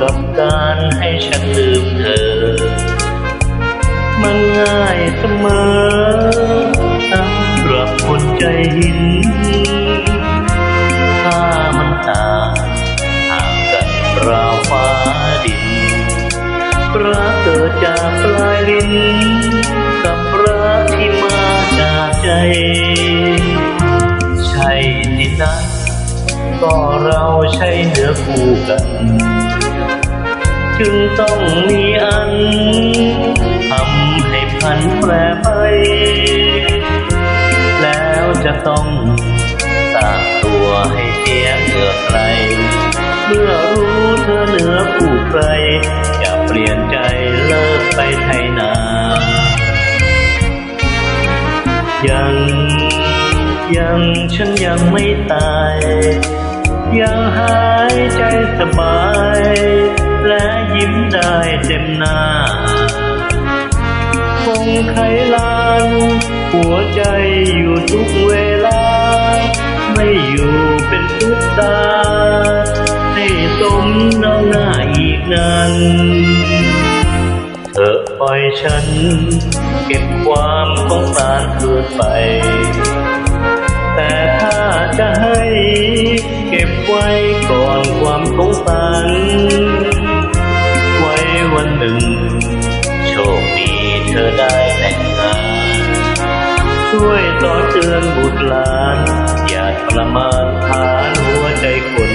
กับการให้ฉันลืมเธอ มันง่ายเสมอสำหรับคนใจหิน ถ้ามันต่างห่างกันราวฟ้าดินรักเกิดจากปลายลิ้นกับรักที่มาจากใจ ก็เราใช่เนื้อคู่กัน จึงต้องมีอันทำให้พันแปรไป แล้วจะต้องสร้างตัวให้เสียเหงื่อใคร เมื่อรู้เธอเหนือคู่ใคร อย่าเปลี่ยนใจเลิกไปไทยนา ยังยังฉันยังไม่ตาย ยังหายใจสบาย และยิ้มได้เต็มหน้า คงไขลาน หัวใจอยู่ทุกเวลา ไม่อยู่เป็นทุกตา ให้สมน้ำหน้าอีกนานเธอปล่อยฉัน เก็บความสงสารคืนไป แต่ถ้าจะให้ บไว้ก่อนความสงสารไว้วันหนึ่ง โชคดีเธอได้แต่งงาน ช่วยต่อนเตือนบุตรหลาน อย่าทรมานฐานหัวใจคน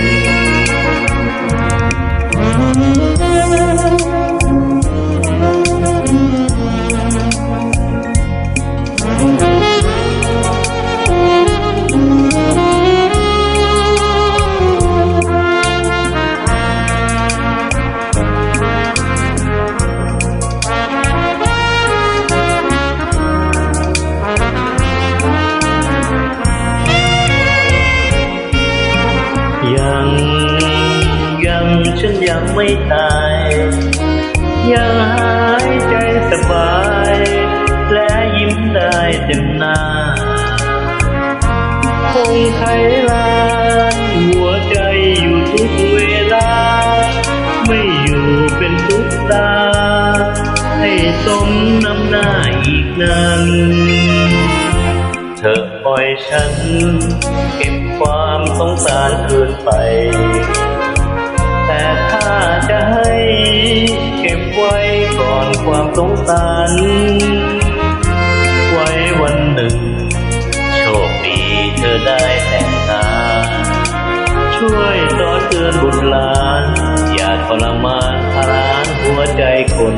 ฉันยังไม่ตาย ยังหายใจสบาย และยิ้มได้เต็มหน้าคงไขลานหัวใจอยู่ทุกเวลา ไม่อยู่เป็นทุกตา ให้สมน้ำหน้าอีกนานเธอปล่อยฉัน เก็บความสงสารคืนไป ความสงสารไว้วันหนึ่ง โชคดีเธอได้แต่งงานช่วยสอนเตือนบุตรหลาน อย่าทรมานทรานหัวใจคน